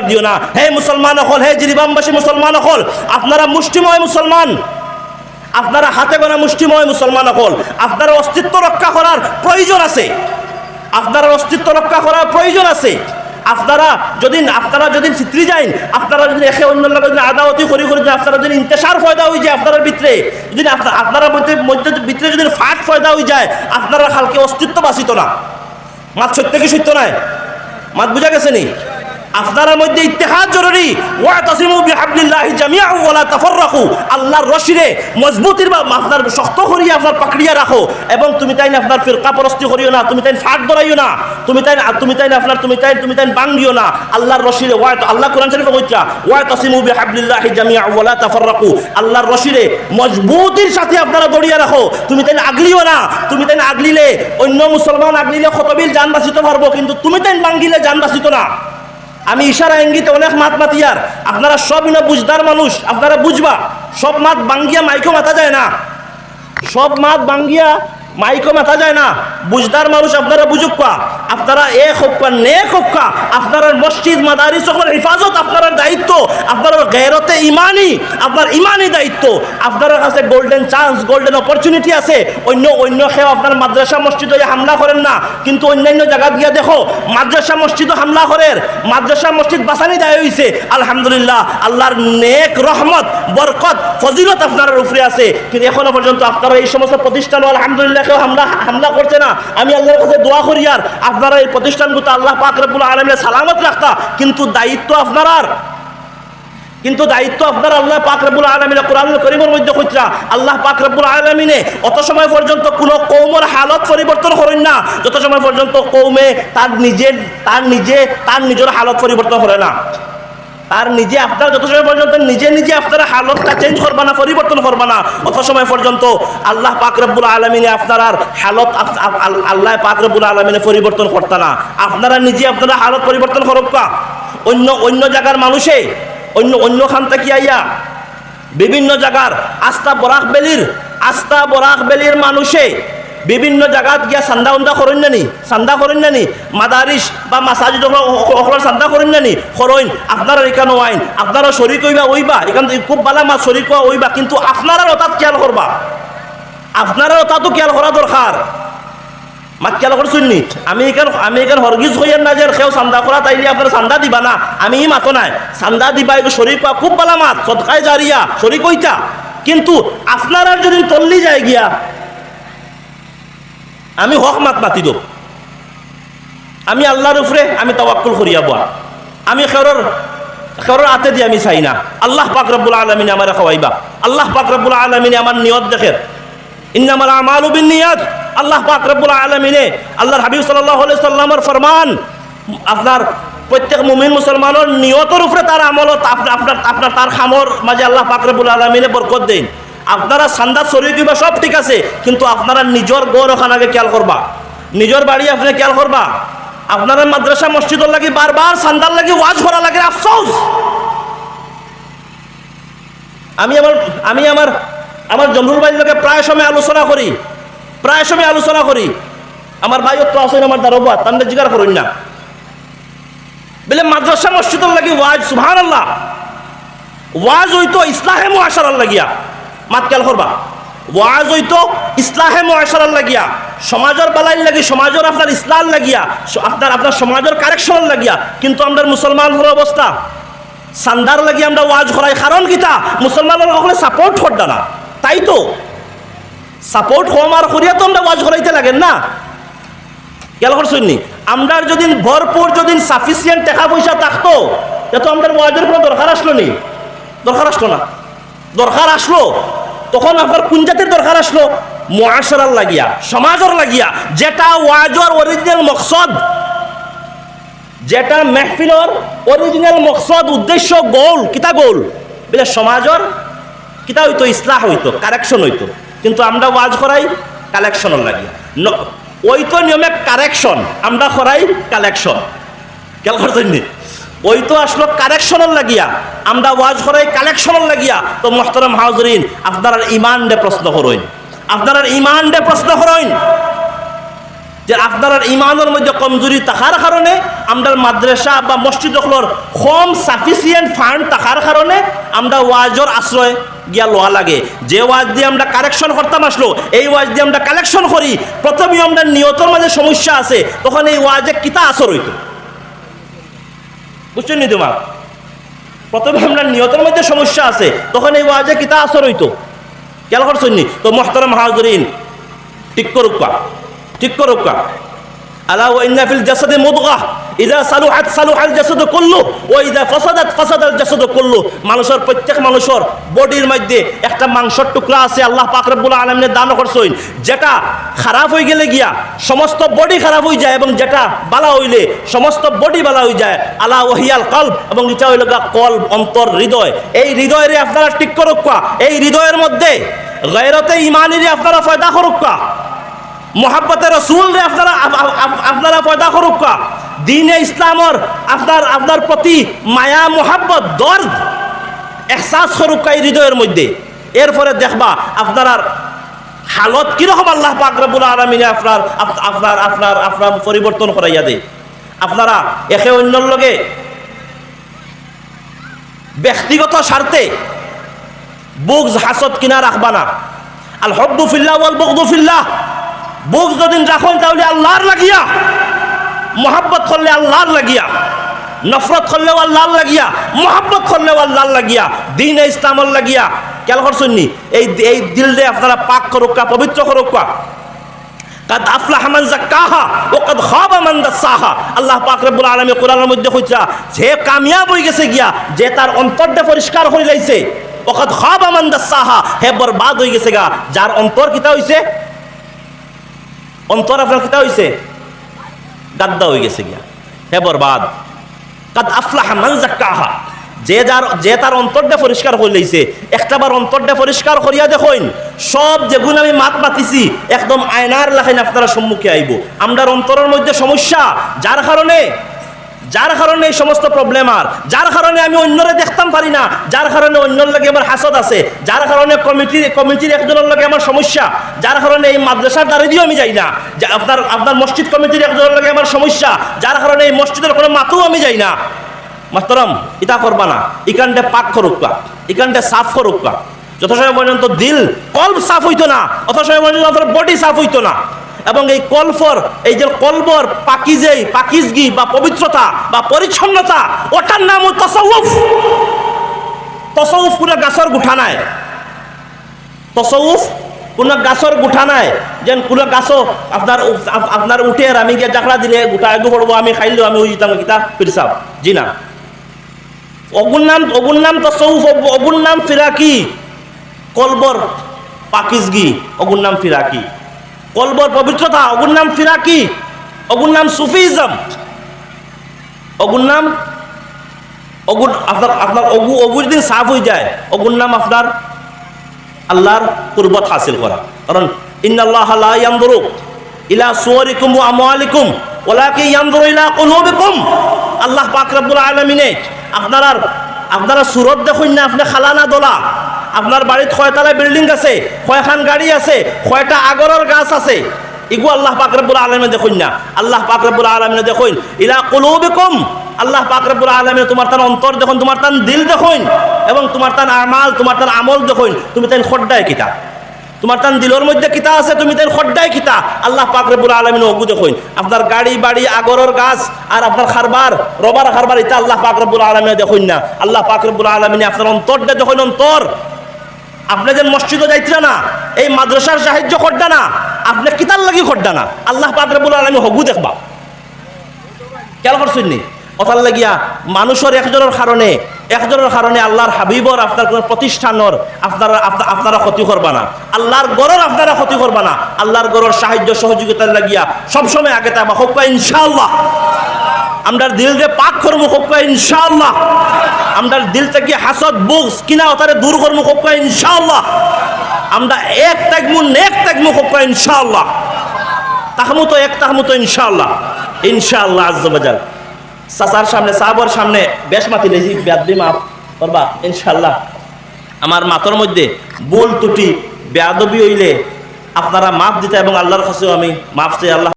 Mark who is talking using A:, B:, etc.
A: দিও না। হে মুসলমান হল হে জিরিবামবাসী মুসলমান হল আপনারা মুষ্টিময় মুসলমান। আপনারা হাতে গোনা মুষ্টিময় মুসলমান হল আপনার অস্তিত্ব রক্ষা করার প্রয়োজন আছে। আপনার অস্তিত্ব রক্ষা করার প্রয়োজন আছে। আপনারা যদি আপনারা যদি চিত্রি যাইন, আপনারা যদি একে অন্য যদি আদাওয়াতি করি করি আপনারা যদি ইন্তেসার ফয়দা হয়ে যায় আপনার ভিতরে যদি আপনা- আপনারা মধ্যে ভিতরে যদি ফাট ফয়দা হয়ে যায় আপনারা কালকে অস্তিত্ব বাঁচিত না। মাত সত্য কি সত্য নয় মাত বুঝা গেছে নি? আপনার মধ্যে ইত্তেহাদ জরুরি। আল্লাহর রশিরে মজবুতির বা আপনার শক্ত করিয়া আপনার পাকড়িয়া রাখো। এবং তুমি তাই না আপনার ফিরকা পরস্তি করিও না, তুমি তাই ফাট ধরাইও না, তুমি তাই তুমি তাই না আপনার, তুমি তাই তুমি তাই বাঙ্গিও না। আল্লাহর রশিরে ওয়া আল্লাহ কোরআন শরীফে কইতা ওয়াতাসিমু বিহাবলিল্লাহি জামিআন ওয়া লা তাফাররাকু। আল্লাহর রশিরে মজবুতির সাথে আপনারা দড়িয়ে রাখো। তুমি তাই আগলিও না, তুমি তাই আগলিলে অন্য মুসলমান আগলিলে খতবিল জান বাঁচিতে পারব, কিন্তু তুমি তাই বাঙ্গিলে জান বাঁচিত না। আমি ইশারা ইঙ্গিতে অনেক মাত মাতি আর। আপনারা সব না বুঝদার মানুষ, আপনারা বুঝবা, সব মাত বাঙ্গিয়া মাইকো মাথা যায় না। সব মাত বাঙ্গিয়া মাইকো মাথা যায় না। বুঝদার মানুষ আপনারা বুঝুক আপনারা এক হকা নেক হকা আপনার মসজিদ মাদারি সকল হেফাজত, আপনার দায়িত্ব। আপনার গেরতে ইমানি, আপনার ইমানি দায়িত্ব। আপনার কাছে গোল্ডেন চান্স গোল্ডেন অপরচুনিটি আছে। অন্য অন্য খেয়ে আপনার মাদ্রাসা মসজিদে হামলা করেন না। কিন্তু অন্যান্য জায়গা গিয়া দেখো, মাদ্রাসা মসজিদও হামলা করেন মাদ্রাসা মসজিদ বাসানি দায় হয়েছে আলহামদুলিল্লাহ, আল্লাহর নেক রহমত, বরকত, ফজিলত আপনার উপরে আছে। কিন্তু এখনও পর্যন্ত আপনারা এই সমস্ত প্রতিষ্ঠানও আলহামদুলিল্লাহ কেউ হামলা হামলা করছে না। আমি আল্লাহর কাছে দোয়া করি আর আপনারা এই প্রতিষ্ঠানগুলো আল্লাহ পাক রব্বুল আলমের সালামত রাখতা, কিন্তু দায়িত্ব আপনার আর। কিন্তু দায়িত্ব আপনার আল্লাহ পাক রব্বুল আলমিনে কোরআন করিমের মধ্যে কইরা, আল্লাহ পাক রব্বুল আলমিনে অত সময় পর্যন্ত কোনো কৌমের হালত পরিবর্তন করেন না, যত সময় পর্যন্ত কৌমে তার নিজের, তার নিজে, তার নিজের হালত পরিবর্তন করে না। তার নিজে আপনার যত সময় পর্যন্ত নিজে নিজে আপনারা হালতটা চেঞ্জ করবা না, পরিবর্তন করবা না অত সময় পর্যন্ত আল্লাহ পাক রব্বুল আলমিনে আপনার আর হালত আল্লাহ পাক রব্বুল আলমিনে পরিবর্তন করতা না। আপনারা নিজে আপনারা হালত পরিবর্তন করব অন্য অন্য জায়গার মানুষে, অন্য অন্য খান থেকে আইয়া বিভিন্ন জায়গার আস্থা বরাক বেলির, আস্থা বরাক বেলির মানুষে বিভিন্ন জায়গাত গিয়া চান্দা উন্দা করেন নানি, চান্দা করেন নানি, মাদারিস বা সকলের চান্দা করেন নানি করেন আপনারা এখানে আইন আপনারা শরিক হইবা ওইবা, এখান খুব বালা মাছ শরিক হওয়া ওইবা, কিন্তু আপনারা ওটাত খেয়াল করবা আপনারা ওটাতো খেয়াল করা দরকার মাত খেয়াল করছেন নি? আমি এখান আমি এখান হরগিজ হইয়ার না যে কেউ চান্দা করা তাইলে আপনারা চান্দা দিবা না, আমি মাতো নাই। চান্দা দিবা এগুলো শরিক হওয়া খুব বালা মাত সদকায় জারিয়া শরিক হইতা কিন্তু আপনারা যদি তল্লি যায় গিয়া আমি হক মাত মাতি দেব আমি আল্লাহর উপরে আমি তাওয়াক্কুল করিয়া বয়া আমি খেরর খেরর আতে দিয়ে আমি চাই না। আল্লাহ পাক রব্বুল আলমিনে আমার খাওয়াইবা আল্লাহ পাক রব্বুল আলমিনে আমার নিয়ত দেখে। ইন্নামাল আমালু বিন্নিয়াত। আল্লাহ পাক রব্বুল আলমিনে আল্লাহর হাবিব আলাইহি সাল্লামের ফরমান আপনার প্রত্যেক মুমিন মুসলমানের নিয়তের উপরে তার আমলত আপনার আপনার তার খামর মাঝে আল্লাহ পাক রব্বুল আলমিনে বরকত দেন আপনারা সান্দা সরিয়ে দিবা, সব ঠিক আছে, কিন্তু আপনারা নিজের গৌর ওখানে খেয়াল করবা। নিজের বাড়ি আপনি খেয়াল করবা। আপনারা মাদ্রাসা মসজিদর লাগি বারবার সান্দার লাগি ওয়াজ করা লাগে, আফসোস। আমি আমার আমি আমার আমার জমরুল ভাইয়ের লোকে প্রায় সময় আলোচনা করি, প্রায় সময় আলোচনা করি। আমার ভাই তো আসেন আমার দারোবা তাদের জিজ্ঞাসা করুন না। বলে মাদ্রাসা মসজিদর লাগি ওয়াজ সুহান আল্লাহ ওয়াজ হইতো ইসলাহে মুআশারার লাগিয়া। মাত খেয়াল করবা। ওয়াজ হইতো ইসলাহে মুআশারার লাগিয়া, সমাজের বালাই লাগি, সমাজের আপনার ইসলাম লাগিয়া আপনার আপনার সমাজের কারেকশনের লাগিয়া। কিন্তু আমরা মুসলমান হওয়ার অবস্থা। সান্দার লাগি আমরা ওয়াজ করাই। কারণ কিতা মুসলমানের সকলে সাপোর্ট করতা না। তাই তো? সাপোর্ট হওয়া আর করিয়া তো আমরা ওয়াজ করাইতে লাগেন না। খেয়াল করছেন নি? আমরা যদি ভরপুর যদি সাফিসিয়েন্ট টাকা পয়সা থাকতো তো আমাদের ওয়াজের কোনো দরকার আসলো নি? দরকার আসলো না। দরকার আসলো। তখন আপনার কোন জাতির দরকার আসলো? মহাসরার লাগিয়া, সমাজের লাগিয়া। যেটা ওয়াজর অরিজিনাল মকসদ, যেটা মেহফিলর অরিজিনাল মকসদ, উদ্দেশ্য গোল কিতা গোল বলে সমাজর, কিতা হইতো, ইসলাহ হইতো কারেকশন হইতো। কিন্তু আমরা ওয়াজ করাই কালেকশনের লাগিয়া। ওই তো নিয়মে কারেকশন আমরা করাই কালেকশন খেয়াল করছেন নি? ওই তো আসলো কারেকশনের লাগিয়া। আমরা ওয়াজ করাই কালেকশনের লাগিয়া। তো মোহতরম হাজরিন, আপনার ইমান ডে প্রশ্ন করইন আপনার ইমান ডে প্রশ্ন করইন যে আপনার ইমানের মধ্যে কমজোরি থাকার কারণে আমরা মাদ্রাসা বা মসজিদ হলর কম সাফিসিয়েন্ট ফান্ড থাকার কারণে আমরা ওয়াজর আশ্রয় গিয়া লোয়া লাগে। যে ওয়াজ দিয়ে আমরা কারেকশন করতাম আসলো এই ওয়াজ দিয়ে আমরা কালেকশন করি। প্রথমে আমরা নিয়তর মাঝে সমস্যা আছে, তখন এই ওয়াজে কিতা আসর হইতো? বুঝছেন নি তোমার? প্রথমে আপনার নিয়তের মধ্যে সমস্যা আছে, তখন এই ওয়াজে কিতা আসর হইতো? খেয়াল করছেন তো মহতারা হাজরিন, ঠিক করুক ঠিক করুক আলা ওয়া ইন্না ফিল জাসাদি মুদগা ইযা সালুহাত সালুহাল জাসাদু কুল্লু ওয়া ইযা ফাসাদাত ফাসাদাল জাসাদু কুল্লু মানুষের প্রত্যেক মানুষের বডির মধ্যে একটা মাংসের টুকরা আছে। আল্লাহ পাক রব্বুল আলামিনের দান করছেন। যেটা খারাপ হয়ে গেলে গিয়া সমস্ত বডি খারাপ হয়ে যায় এবং যেটা বালা হইলে সমস্ত বডি বালা হয়ে যায়। আলা ওহিয়াল কলব এবং এটা হইল কলব, অন্তর, হৃদয়। এই হৃদয়ের আপনারা ঠিক করুক, এই হৃদয়ের মধ্যে গায়রতে ইমানিরে আপনারা ফয়দা করুক। কা মোহাব্বতের রসুল রে আপনারা আপ- আপ- আপ- আপনারা পয়দা করুক। দিনে ইসলামর আপনার আপনার প্রতি মায়া, মোহাব্বত, দর্দ এহসাস করুক এই হৃদয়ের মধ্যে। এরপরে দেখবা আপনার হালত কীরকম আল্লাহ পাক রব্বুল আলমিনে আপনার, আপ- আপনার আপনার আপনার পরিবর্তন করাইয়া দেয়। আপনারা একে অন্যর লগে ব্যক্তিগত স্বার্থে বুকস হাসত কিনা রাখবা না। আল হব্বু ফিল্লাহ ওয়াল বুক যদি রাখুন তাহলে আল্লাহর লাগিয়া। মোহাব্বত করলে আল্লাহর লাগিয়া। নফরত করলেও আল্লাহর লাগিয়া। মোহাব্বত করলেও আল্লাহর লাগিয়া। দিন ইসলামর লাগিয়া। কেন করছেন এই এই দিল দিয়ে আপনারা পাক করুকা পবিত্র করুকা কাদ আফলাহ মান যাক্কাহা ও কাদ খাবা মান দাসাহা। আল্লাহ পাক রব্বুল আলামিন কোরআনের মধ্যে কইছা যে কামিয়াব হই গেছে গিয়া, যে তার অন্তরটা পরিষ্কার হই লাইছে ওকাদ খাবা মান দাসাহা, হে বরবাদ হই গেছে গা, যার অন্তর কিতা হইছে? অন্তর আপনার কিতা হয়েছে গাদ্দা হয়ে গেছে গিয়া। হে বরবাদ। কাদ আফলাহা মান যাক্কাহা। যে যার যে তার অন্তরটা পরিষ্কার করে লইছে একটাবার অন্তরটা পরিষ্কার করিয়া দেখুন, সব যেগুলো আমি মাত মাতিছি, একদম আয়নার লাখাইন আপনারা সম্মুখে আইব। আমরার অন্তরের মধ্যে সমস্যা, যার কারণে যার কারণে এই সমস্ত প্রবলেম আর। যার কারণে আমি অন্যরে দেখতাম পারি না। যার কারণে অন্যর লাগে আমার হাসদ আছে। যার কারণে কমিটির কমিটির একজনের লাগে আমার সমস্যা। যার কারণে এই মাদ্রাসার দ্বারা দিয়েও আমি যাই না। আপনার আপনার মসজিদ কমিটির একজনের লাগে আমার সমস্যা। যার কারণে এই মসজিদের কোনো মাতেও আমি যাই না। মাস্তরম ইটা করবা না। ইকানটা পাক করুকা ইকানটা সাফ করুকা যত সময় পর্যন্ত দিল কল সাফ হইতো না, অত সময় পর্যন্ত বডি সাফ হইতো না। এবং এই কলফর, এই যে কলবর, পাকিজেই, পাকিজগি বা পবিত্রতা বা পরিচ্ছন্নতা, ওটার নাম হল তসউফ। তসউফ পুরো গাছর গুঠা নাই। তসউফ কোনো গাছর গুঠা নাই। যেন কোনো গাছও আপনার আপ- আপনার উঠে আমি গিয়ে জাকড়া দিলে গোটা এগু পড়ব আমি খাইলেও আমি যেতাম কিতা ফিরসাব জি না। অগুর নাম অগুর নাম তসউফ, অগ- অগুর নাম ফিরাকি। কলবর, পাকিজগি অগুর নাম ফিরাকি। কলবর পবিত্রতা অগুর নাম ফিরাকি অগুর নাম সুফিজম অগুর নাম অগুর আপনার আপনার অগু অগুর দিন সাফ হয়ে যায় অগুর নাম আপনার আল্লাহর কুরবত হাসিল করা। কারণ, ইন্নাল্লাহ ইয়ানজুরু ইলা সুওয়ারিকুম ওয়া আমওয়ালিকুম, ওয়ালাকিন ইয়ানজুরু ইলা কুলুবিকুম। আল্লাহ পাক রব্বুল আলামিনে আপনার আপনারা সুরত দেখুন না, আপনি খালানা দোলা। আপনার বাড়িতে কয়তলা বিল্ডিং আছে কয়খান গাড়ি আছে কয়টা আগরের গাছ আছে। ইগু আল্লাহ পাক রব্বুল আলামিনে দেখুন না। আল্লাহ পাক রব্বুল আলামিনে দেখুন, ইলা কুলুবিকুম। আল্লাহ পাক রব্বুল আলামিনে তোমার তার অন্তর দেখুন, তোমার তার দিল দেখুন, এবং তোমার তার আমাল, তোমার তার আমল দেখুন, তুমি তাই খড্ডায় কিতা। তোমার তান দিলর মধ্যে কিতা আছে, তুমি তাই খড্ডায় কিতা। আল্লাহ পাক রব্বুল আলামিন ওগু দেখুন, আপনার গাড়ি, বাড়ি, আগরের গাছ, আর আপনার খারবার, রবার খারবার ইতা আল্লাহ পাক রব্বুল আলামিনে দেখুন না। আল্লাহ পাক রব্বুল আলামিনে আপনার অন্তরটা দেখুন অন্তর। আপনি যে মসজিদও যাইতরা না, এই মাদ্রাসার সাহায্য করডা না, আপনি কিতার লাগি করডা না। আল্লাহ পাক রব্বুল আলামিন হগু দেখবা। কেন করছেন নি? কথার লাগিয়া মানুষের একজনের কারণে একজনের কারণে আল্লাহর হাবিবর আপনার কোনো প্রতিষ্ঠানের আপনারা আপনা- আপনারা ক্ষতি করবা না। আল্লাহর গড়ের আপনারা ক্ষতি করবা না। আল্লাহর গড়ের সাহায্য সহযোগিতার লাগিয়া সবসময় আগে তাবা হোক ইনশাআল্লাহ। আমরার দিল যে পাক করব হোক ইনশাআল্লাহ। আমরার দিল থেকে হাসদ, বুকস, কিনা ওতারে দূর করব হোক ইনশাআল্লাহ। আমরা এক তাকমু নেক তাকমু হোক ইনশাআল্লাহ। তাহমু তো এক, তাহমু তো ইনশাআল্লাহ। ইনশাআল্লাহ আজ্জাবাজাল চাচার সামনে, সাহাবর সামনে বেশ মাতি লেজি ব্যাদি মাফ করবা, ইনশাআল্লাহ। আমার মাতর মধ্যে ভুল ত্রুটি, বেয়াদবি হইলে আপনারা মাফ দিতে এবং আল্লাহর কাছেও আমি মাফ চাই, আল্লাহ